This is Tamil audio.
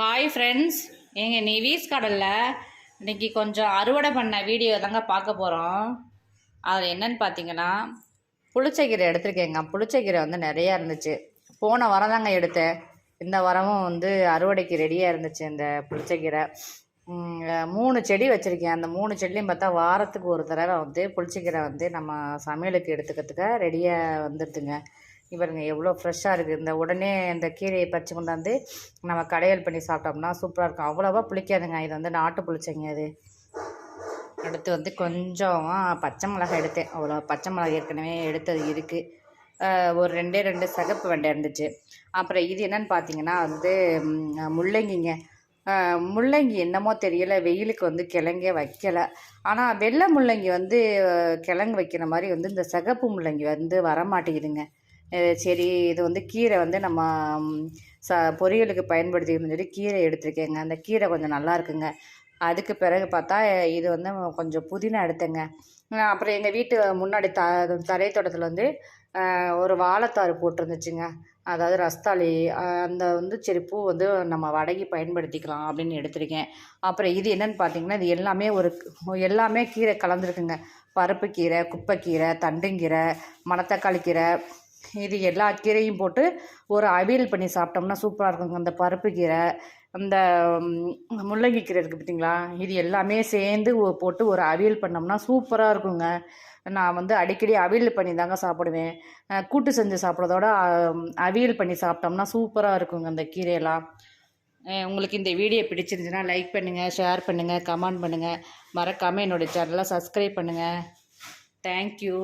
ஹாய் ஃப்ரெண்ட்ஸ் எங்கள் நிவீஸ் கடலில்? இன்னைக்கு கொஞ்சம் அறுவடை பண்ண வீடியோ தாங்க பார்க்க போகிறோம் அதில் என்னன்னு பார்த்தீங்கன்னா புளிச்சக்கீரை எடுத்திருக்கேங்க. புளிச்சக்கீரை வந்து நிறையா இருந்துச்சு. போன வாரம் தாங்க எடுத்தேன். இந்த வாரமும் வந்து அறுவடைக்கு ரெடியாக இருந்துச்சு இந்த புளிச்சக்கீரை. மூணு செடி வச்சுருக்கேன். அந்த மூணு செடிலையும் பார்த்தா வாரத்துக்கு ஒரு தடவை வந்து புளிச்சக்கீரை வந்து நம்ம சமையலுக்கு எடுத்துக்கிறதுக்க ரெடியாக வந்துடுதுங்க இவருங்க எவ்வளோ ஃப்ரெஷ்ஷாக இருக்குது இந்த உடனே இந்த கீரையை பறித்து கொண்டாந்து நம்ம கடையல் பண்ணி சாப்பிட்டோம்னா சூப்பராக இருக்கும். அவ்வளோவா புளிக்காதுங்க. இது வந்து நாட்டு புளிச்சங்க அது அடுத்து வந்து கொஞ்சம் பச்சை மிளகாய் எடுத்தேன். அவ்வளோ பச்சை மிளகாய் ஏற்கனவே எடுத்தது இருக்குது ஒரு ரெண்டே ரெண்டு சகப்பு வெண்டை இருந்துச்சு. அப்புறம் இது என்னன்னு பார்த்தீங்கன்னா வந்து முள்ளங்கிங்க. முள்ளங்கி என்னமோ தெரியல. வெயிலுக்கு வந்து கிழங்கே வைக்கலை. ஆனால் வெள்ளை முள்ளங்கி வந்து கிழங்கு வைக்கிற மாதிரி வந்து இந்த சிகப்பு முள்ளங்கி வந்து வரமாட்டேங்குதுங்க. சரி இது வந்து கீரை வந்து நம்ம ச பொரியலுக்கு பயன்படுத்திக்கணும்னு சொல்லி கீரை எடுத்திருக்கேங்க. அந்த கீரை கொஞ்சம் நல்லா இருக்குங்க. அதுக்கு பிறகு பார்த்தா இது வந்து கொஞ்சம் புதினா எடுத்தேங்க. அப்புறம் எங்கள் வீட்டு முன்னாடி த தரை தோட்டத்தில் வந்து ஒரு வாழைத்தாறு போட்டிருந்துச்சுங்க. அதாவது ரஸ்தாளி அந்த வந்து சரி பூ வந்து நம்ம வடகி பயன்படுத்திக்கலாம் அப்படின்னு எடுத்திருக்கேன். அப்புறம் இது என்னன்னு பார்த்தீங்கன்னா இது எல்லாமே ஒரு எல்லாமே கீரை கலந்துருக்குங்க. பருப்பு கீரை குப்பைக்கீரை தண்டுங்கீரை மணத்தக்காளி கீரை இது எல்லா கீரையும் போட்டு ஒரு அவியல் பண்ணி சாப்பிட்டோம்னா சூப்பராக இருக்குங்க. அந்த பருப்பு கீரை அந்த முள்ளங்கி கீரை இருக்குது பார்த்தீங்களா இது எல்லாமே சேர்ந்து போட்டு ஒரு அவியல் பண்ணோம்னா சூப்பராக இருக்குங்க. நான் வந்து அடிக்கடி அவியல் பண்ணி தாங்க சாப்பிடுவேன். கூட்டு செஞ்சு சாப்பிட்றதோட அவியல் பண்ணி சாப்பிட்டோம்னா சூப்பராக இருக்குங்க அந்த கீரையெல்லாம். உங்களுக்கு இந்த வீடியோ பிடிச்சிருந்துச்சுன்னா லைக் பண்ணுங்கள் ஷேர் பண்ணுங்கள் கமெண்ட் பண்ணுங்கள் மறக்காமல் என்னுடைய சேனலை சப்ஸ்கிரைப் பண்ணுங்கள் தேங்க்யூ